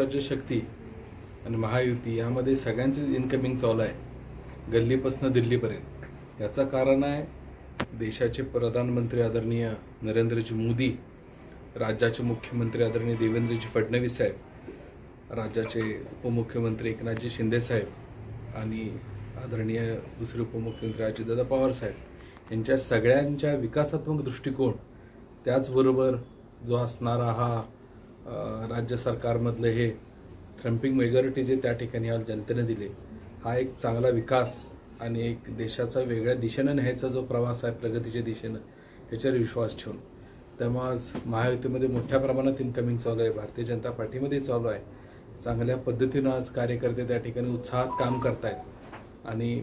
राज्यशक्ती शक्ती आणि महायुती यामध्ये सगळ्यांचीच इन्कमिंग चालू आहे. गल्लीपासनं दिल्लीपर्यंत. याचं कारण आहे देशाचे प्रधानमंत्री आदरणीय नरेंद्रजी मोदी राज्याचे मुख्यमंत्री आदरणीय देवेंद्रजी फडणवीस साहेब राज्याचे उपमुख्यमंत्री एकनाथजी शिंदे साहेब आणि आदरणीय दुसरे उपमुख्यमंत्री अजितदादा पवार साहेब यांच्या सगळ्यांच्या विकासात्मक दृष्टिकोन त्याचबरोबर जो असणारा हा राज्य सरकारमधलं हे थ्रम्पिंग मेजॉरिटी जे त्या ठिकाणी आज जनतेने दिले हा एक चांगला विकास आणि एक देशाचा वेगळ्या दिशेनं न्यायचा जो प्रवास आहे प्रगतीच्या दिशेनं त्याच्यावर विश्वास ठेवून. त्यामुळे आज महायुतीमध्ये मोठ्या प्रमाणात इन्कमिंग चालू आहे भारतीय जनता पार्टीमध्ये चालू आहे. चांगल्या पद्धतीनं आज कार्यकर्ते त्या ठिकाणी उत्साहात काम करतायत. आणि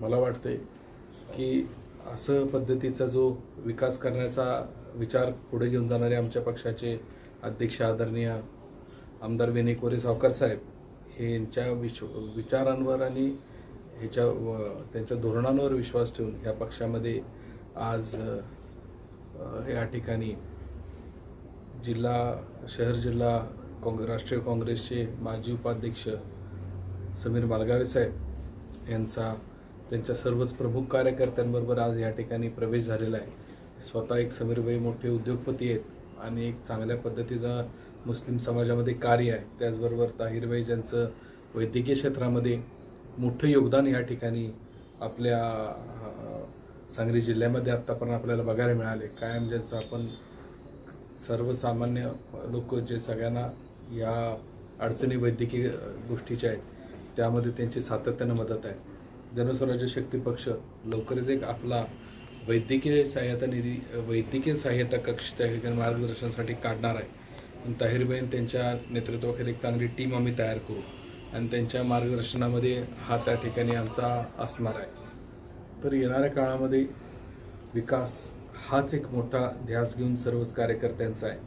मला वाटतंय की असं पद्धतीचा जो विकास करण्याचा विचार पुढे घेऊन जाणारे आमच्या पक्षाचे अध्यक्ष आदरणीय आमदार विनय कोरे सावकार साहेब हे यांच्या विश विचारांवर आणि ह्याच्या व- त्यांच्या धोरणांवर विश्वास ठेवून या पक्षामध्ये आज या ठिकाणी जिल्हा शहर जिल्हा काँग राष्ट्रीय काँग्रेसचे माजी उपाध्यक्ष समीर मालगावे साहेब यांचा त्यांच्या सर्वच प्रमुख कार्यकर्त्यांबरोबर आज या ठिकाणी प्रवेश झालेला आहे. स्वतः एक समीरबाई मोठे उद्योगपती आहेत. आणि एक चांगल्या पद्धतीचा मुस्लिम समाजामध्ये कार्य आहे. त्याचबरोबर ताहिरबाई ज्यांचं वैद्यकीय क्षेत्रामध्ये मोठं योगदान या ठिकाणी आपल्या सांगली जिल्ह्यामध्ये आत्ता पण आपल्याला बघायला मिळाले. कायम ज्यांचं आपण सर्वसामान्य लोक जे सगळ्यांना या अडचणी वैद्यकीय गोष्टीच्या आहेत त्यामध्ये त्यांची सातत्यानं मदत आहे. जनस्वराज्य शक्ती पक्ष लवकरच एक आपला वैद्यकीय सहाय्यता निधी वैद्यकीय सहाय्यता कक्ष त्या ठिकाणी मार्गदर्शनासाठी काढणार आहे. आणि त्यांच्या नेतृत्वाखाली एक चांगली टीम आम्ही तयार करू. आणि त्यांच्या मार्गदर्शनामध्ये हा त्या ठिकाणी आमचा असणार आहे. तर येणाऱ्या काळामध्ये विकास हाच एक मोठा ध्यास घेऊन सर्वच कार्यकर्त्यांचा आहे.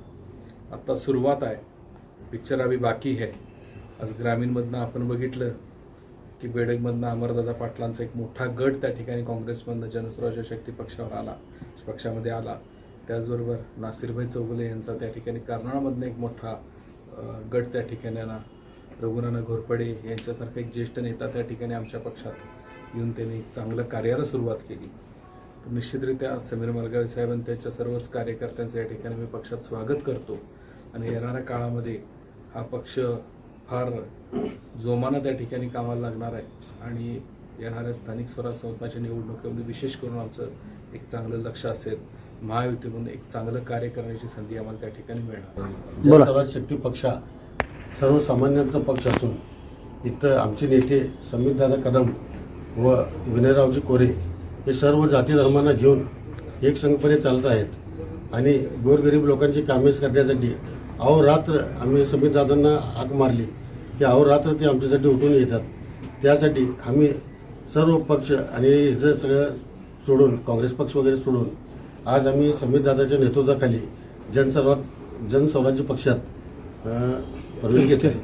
आत्ता सुरुवात आहे. पिक्चर आम्ही बाकी आहे आज ग्रामीणमधनं आपण बघितलं की बेडगमधनं अमरदादा पाटलांचा एक मोठा गट त्या ठिकाणी काँग्रेसमधनं जनसुराज्य शक्ती पक्षावर आला पक्षामध्ये आला. त्याचबरोबर नासिरभाई चौगुले यांचा त्या ठिकाणी कर्नाळमधनं एक मोठा गट त्या ठिकाणी आला. रघुनाना घोरपडे यांच्यासारखा एक ज्येष्ठ नेता त्या ठिकाणी आमच्या पक्षात येऊन त्यांनी चांगलं कार्याला सुरुवात केली. निश्चितरित्या समीर मलगावी साहेब आणि त्यांच्या सर्वच कार्यकर्त्यांचं या ठिकाणी मी पक्षात स्वागत करतो. आणि येणाऱ्या काळामध्ये हा पक्ष फार जोमानं त्या ठिकाणी कामाला लागणार आहे. आणि येणाऱ्या स्थानिक स्वराज्य संस्थांच्या निवडणुकीमध्ये विशेष करून आमचं एक चांगलं लक्ष असेल. महायुतीमधून एक चांगलं कार्य करण्याची संधी आम्हाला त्या ठिकाणी मिळणार जनस्वराज शक्ती पक्ष हा सर्वसामान्यांचा पक्ष असून इथं आमचे नेते समीरदादा कदम व विनयरावजी कोरे हे सर्व जाती धर्मांना घेऊन एकसंघपणे चालत आहेत. आणि गोरगरीब लोकांची कामे करण्यासाठी अहोरात्र आम्ही समीरदादांना हाक मारली की अहोरात्र ते आमच्यासाठी उठून येतात. त्यासाठी आम्ही सर्व पक्ष आणि हे सगळं सोडून काँग्रेस पक्ष वगैरे सोडून आज आम्ही समीरदादाच्या नेतृत्वाखाली जनसर्वात जनस्वराज्य पक्षात प्रवेश घेत आहे.